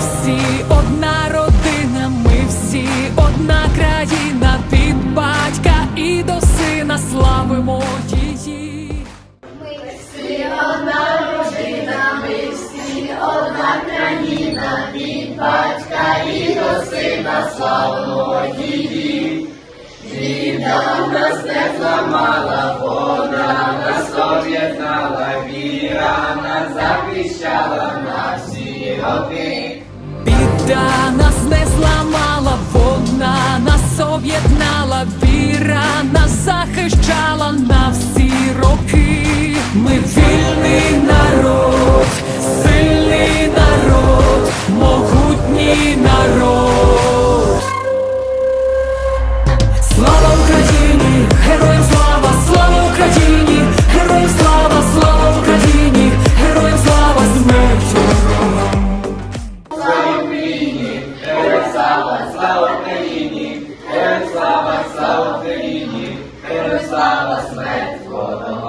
всі одна родина, ми всі одна країна від батька і до сина славимо її. Ми всі одна родина, ми всі одна країна від батька і до сина славимо її. Віда нас не зламала, вода, нас об'єднала, віра нас захищала на всі роки. Біда нас не зламала, вона нас об'єднала, віра нас захищала Vós sois o